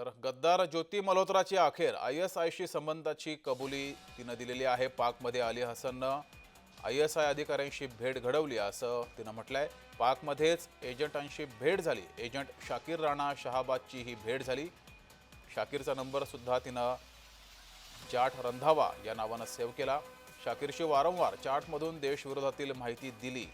तर गद्दार ज्योती मल्होत्राची अखेर आय एस आयशी संबंधाची कबुली तिनं दिलेली आहे. पाकमध्ये अली हसननं आय एस आय अधिकाऱ्यांशी भेट घडवली असं तिनं म्हटलं आहे पाकमध्येच एजंटांशी भेट झाली. एजंट शाकीर राणा शहाबादची ही भेट झाली. शाकीरचा नंबरसुद्धा तिनं चाट रंधावा या नावानं सेव्ह केला. शाकीरशी वारंवार चाटमधून देशविरोधातील माहिती दिली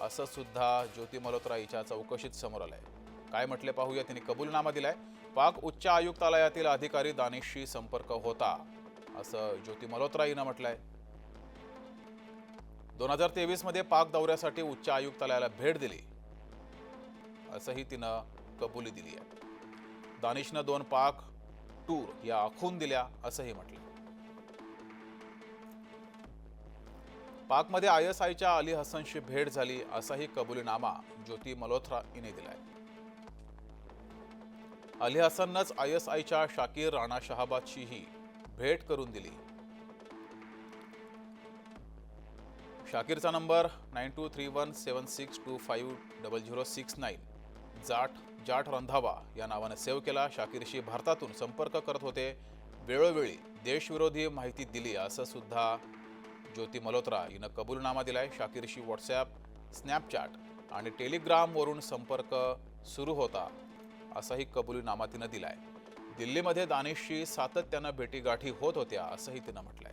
असं सुद्धा ज्योती मल्होत्रा हिच्या चौकशीत समोर आलं आहे काय म्हटले पाहूया तिने कबूलनामा दिलाय. पाक उच्च आयुक्तालयातील अधिकारी दानिशशी संपर्क होता असं ज्योती मल्होत्रा हिनं म्हटलंय. दोन हजार तेवीसमध्ये पाक दौऱ्यासाठी उच्च आयुक्तालयाला भेट दिली असंही तिनं कबुली दिली आहे. दानिशनं दोन पाक टूर या आखून दिल्या असंही म्हटलं पाकमध्ये आय एस आयच्या अली हसनशी भेट झाली असाही कबुलीनामा ज्योती मल्होत्रा हिने दिलाय. अली हसननंच आय एस आयच्या शाकीर राणा शहाबादशीही भेट करून दिली. शाकीरचा number nine two three one seven six two five double zero six nine. Jat Jat Randhawa या नावाने सेव्ह केला. शाकीरशी भारतातून संपर्क करत होते. वेळोवेळी देशविरोधी माहिती दिली असं सुद्धा ज्योती मल्होत्रा हिनं कबूलनामा दिलाय. शाकीरशी व्हॉट्सॲप स्नॅपचॅट आणि टेलिग्रामवरून संपर्क सुरू होता. असाही कबुलीनामा तिनं दिलाय. दिल्लीमध्ये दानिशशी सातत्यानं भेटीगाठी होत होत्या असंही तिनं म्हटलंय.